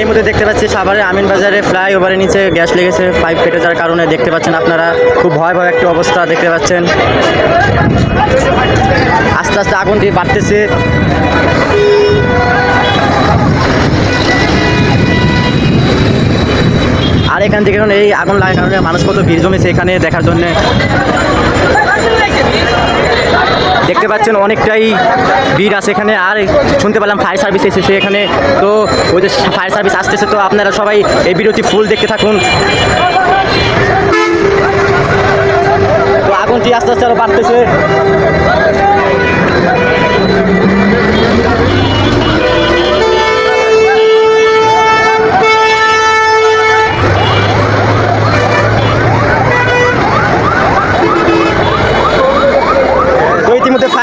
এই মধ্যে দেখতে পাচ্ছি সাভারের আমিন বাজারে ফ্লাইওভারের নিচে গ্যাস লেগেছে, পাইপ ফেটে যাওয়ার কারণে দেখতে পাচ্ছেন আপনারা খুব ভয় ভয় একটি অবস্থা দেখতে পাচ্ছেন। আস্তে আস্তে আগুন দিয়ে বাড়তেছে। আর এখান থেকে এই আগুন লাগার কারণে মানুষ কত ভিড় জমেছে এখানে দেখার জন্য। দেখতে পাচ্ছেন অনেকটাই ভিড় আছে এখানে। আর শুনতে পেলাম ফায়ার সার্ভিস এসেছে এখানে। তো ওই যে ফায়ার সার্ভিস আসতেছে, তো আপনারা সবাই এই বিরতি ফুল দেখতে থাকুন। তো আগুনটি আস্তে আস্তে আরও বাড়তেছে।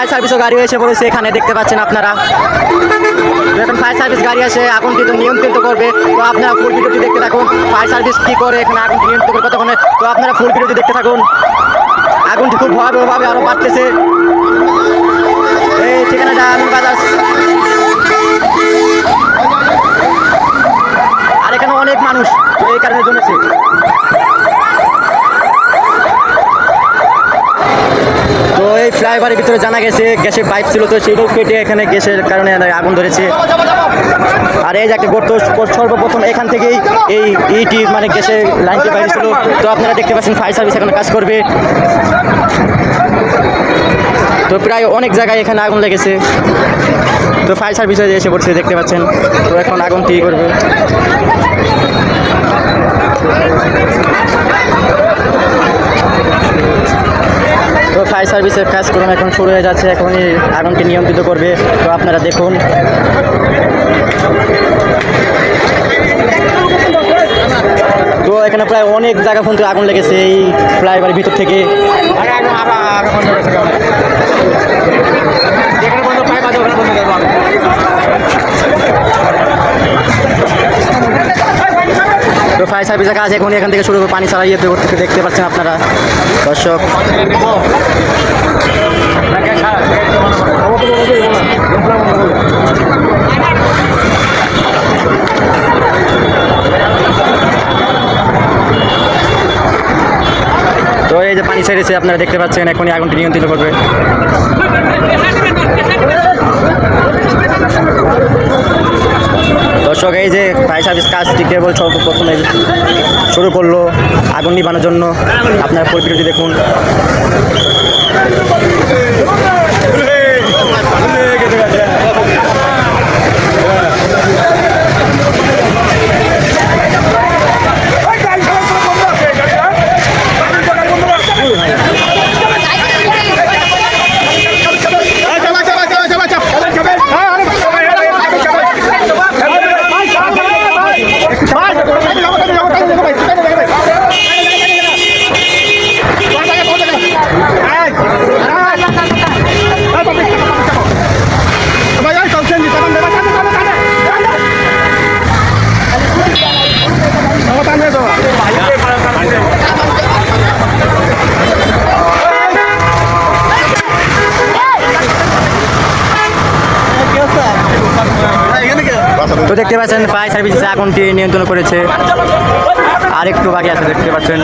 ফায়ার সার্ভিসও গাড়ি এসে পড়েছে এখানে দেখতে পাচ্ছেন আপনারা। এখন ফায়ার সার্ভিস গাড়ি আসে আগুনটি তো নিয়ন্ত্রিত করবে। তো আপনারা ফুল ভিডিওটি দেখতে থাকুন, ফায়ার সার্ভিস কী করে এখানে আগুনটি নিয়ন্ত্রণ করে কতক্ষণে। তো আপনারা ফুল ভিডিওটি দেখতে থাকুন। আগুনটি খুব ভয়াবহভাবে আরও বাড়তেছে। এই ঠিকানাটা আমি বাজার আর এখানে অনেক মানুষ এই কারণে জমেছে তো এই ফ্লাইওভারের ভিতরে জানা গেছে, গ্যাসের পাইপ ছিল তো সেটাও কেটে এখানে গ্যাসের কারণে আগুন ধরেছে। আর এই যে একটা গর্ত, সর্বপ্রথম এখান থেকেই এই ইটি মানে গ্যাসের লাইনটি বাইরে ছিল। তো আপনারা দেখতে পাচ্ছেন ফায়ার সার্ভিস এখানে কাজ করবে। তো প্রায় অনেক জায়গায় এখানে আগুন লেগেছে। তো ফায়ার সার্ভিস এসে পড়ছে, দেখতে পাচ্ছেন। তো এখন আগুন কী করবে? ফায়ার সার্ভিসের কাজকর্ম এখন শুরু হয়ে যাচ্ছে, এখনই আগুনকে নিয়ন্ত্রিত করবে। তো আপনারা দেখুন। তো এখানে প্রায় অনেক জায়গা পর্যন্ত আগুন লেগেছে, এই ফ্লাইওভারের ভিতর থেকে। ফায়ার সার্ভিসের কাজ এখন এখান থেকে শুরু করে পানি ছাড়াইয়ে করতে দেখতে পাচ্ছেন আপনারা। দর্শক, তো এই যে পানি ছেড়েছে, আপনারা দেখতে পাচ্ছেন, এখনই আগুনটি নিয়ন্ত্রিত করবে। এই যে ফায়ার সার্ভিস কাজটি কেবল সর্বপ্রথমে শুরু করল আগুন নিবানোর জন্য। আপনার পরিপ্রেক্ষিতে দেখুন। তো দেখতে পাচ্ছেন ফায়ার সার্ভিস আগুনটি নিয়ন্ত্রণ করেছে? আরেকটু বাকি আছে দেখতে পাচ্ছেন।